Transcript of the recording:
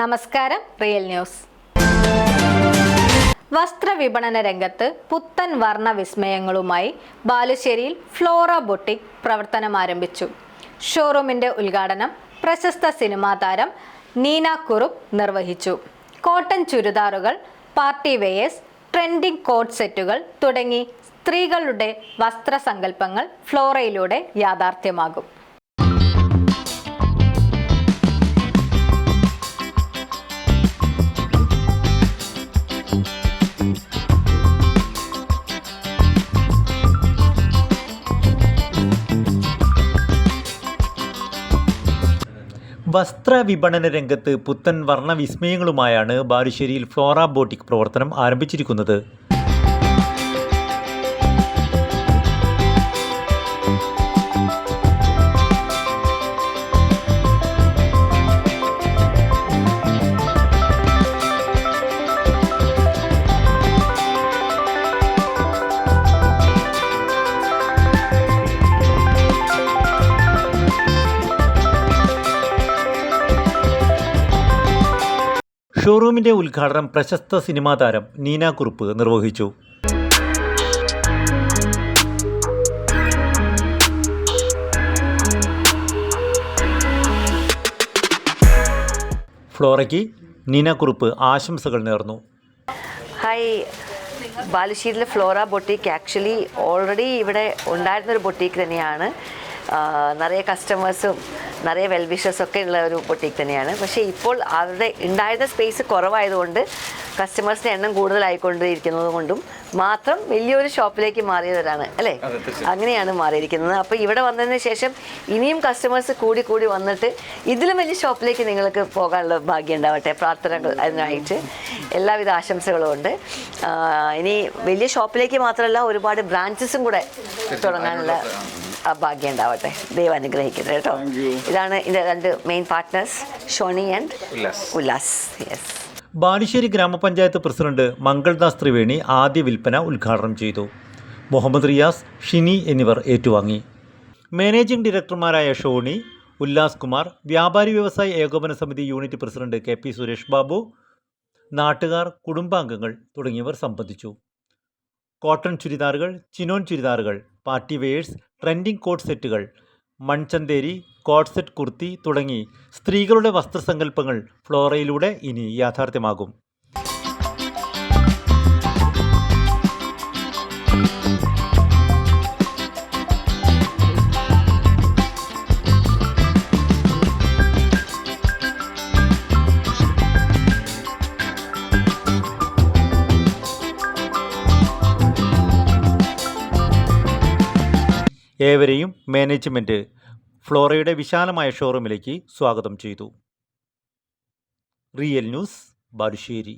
നമസ്കാരം real news. വസ്ത്ര വിപണന രംഗത്ത് പുത്തൻ വർണ വിസ്മയങ്ങളുമായി ബാലുശ്ശേരിയിൽ ഫ്ലോറ ബൊട്ടിക് പ്രവർത്തനം ആരംഭിച്ചു. ഷോറൂമിന്റെ ഉദ്ഘാടനം പ്രശസ്ത സിനിമാ താരം നീന കുറുപ്പ് നിർവഹിച്ചു. കോട്ടൺ ചുരിദാറുകൾ പാർട്ടി വെയേഴ്സ് ട്രെൻഡിംഗ് കോട്ട് സെറ്റുകൾ തുടങ്ങി സ്ത്രീകളുടെ വസ്ത്രസങ്കല്പങ്ങൾ ഫ്ലോറയിലൂടെ യാഥാർത്ഥ്യമാകും. വസ്ത്ര വിപണന രംഗത്ത് പുത്തൻ വർണ വിസ്മയങ്ങളുമായാണ് ബാലുശ്ശേരിയിൽ ഫ്ലോറ ബോട്ടിക് പ്രവർത്തനം ആരംഭിച്ചിരിക്കുന്നത്. ഷോറൂമിന്റെ ഉദ്ഘാടനം പ്രശസ്ത സിനിമാ താരം നീന കുറുപ്പ് നിർവഹിച്ചു. ഫ്ലോറയ്ക്ക് നീന കുറുപ്പ് ആശംസകൾ നേർന്നു. ഹായ്. ബാലുശ്ശേരിയിലെ ഫ്ലോറ ബൊട്ടീക്ക് ആക്ച്വലി ഓൾറെഡി ഇവിടെ ഉണ്ടായിരുന്നൊരു ബൊട്ടീക്ക് തന്നെയാണ്. നിറയെ കസ്റ്റമേഴ്സും നിറയെ വെൽവിഷേഴ്സും ഒക്കെ ഉള്ള ഒരു ബൊട്ടീക്ക് തന്നെയാണ്. പക്ഷേ ഇപ്പോൾ അവരുടെ ഉണ്ടായിരുന്ന സ്പേസ് കുറവായതുകൊണ്ട് കസ്റ്റമേഴ്സിന്റെ എണ്ണം കൂടുതലായിക്കൊണ്ടിരിക്കുന്നത് കൊണ്ടും മാത്രം വലിയൊരു ഷോപ്പിലേക്ക് മാറിയവരാണ് അല്ലേ? അങ്ങനെയാണ് മാറിയിരിക്കുന്നത്. അപ്പോൾ ഇവിടെ വന്നതിന് ശേഷം ഇനിയും കസ്റ്റമേഴ്സ് കൂടി കൂടി വന്നിട്ട് ഇതിലും വലിയ ഷോപ്പിലേക്ക് നിങ്ങൾക്ക് പോകാനുള്ള ഭാഗ്യം ഉണ്ടാവട്ടെ. പ്രാർത്ഥനകൾ അതിനായിട്ട് എല്ലാവിധ ആശംസകളും ഉണ്ട്. ഇനി വലിയ ഷോപ്പിലേക്ക് മാത്രമല്ല ഒരുപാട് ബ്രാഞ്ചസും കൂടെ തുടങ്ങാനുള്ള ഭാഗ്യം ഉണ്ടാവട്ടെ. ദൈവം അനുഗ്രഹിക്കട്ടെ കേട്ടോ. ഇതാണ് ഇതിന്റെ രണ്ട് main partners Shoni and Ullas. Yes Balussery ഗ്രാമപഞ്ചായത്ത് പ്രസിഡന്റ് മംഗൾദാസ് ത്രിവേണി ആദ്യ വിൽപ്പന ഉദ്ഘാടനം ചെയ്തു. മുഹമ്മദ് റിയാസ് ഷിനി എന്നിവർ ഏറ്റുവാങ്ങി. മാനേജിംഗ് ഡയറക്ടർമാരായ ഷോണി ഉല്ലാസ് കുമാർ വ്യാപാരി വ്യവസായ ഏകോപന സമിതി unit president K P Suresh Babu നാട്ടുകാർ കുടുംബാംഗങ്ങൾ തുടങ്ങിയവർ സംബന്ധിച്ചു. കോട്ടൺ ചുരിദാറുകൾ ചിനോൻ ചുരിദാറുകൾ പാർട്ടി വെയേഴ്സ് ട്രെൻഡിംഗ് കോട്ട് സെറ്റുകൾ മൺചന്തേരി കോട്ട് സെറ്റ് കുർത്തി തുടങ്ങി സ്ത്രീകളുടെ വസ്ത്രസങ്കല്പങ്ങൾ ഫ്ലോറയിലൂടെ ഇനി യാഥാർത്ഥ്യമാകും. ഏവരെയും മാനേജ്മെന്റ് ഫ്ലോറയുടെ വിശാലമായ ഷോറൂമിലേക്ക് സ്വാഗതം ചെയ്തു. Real news Balussery.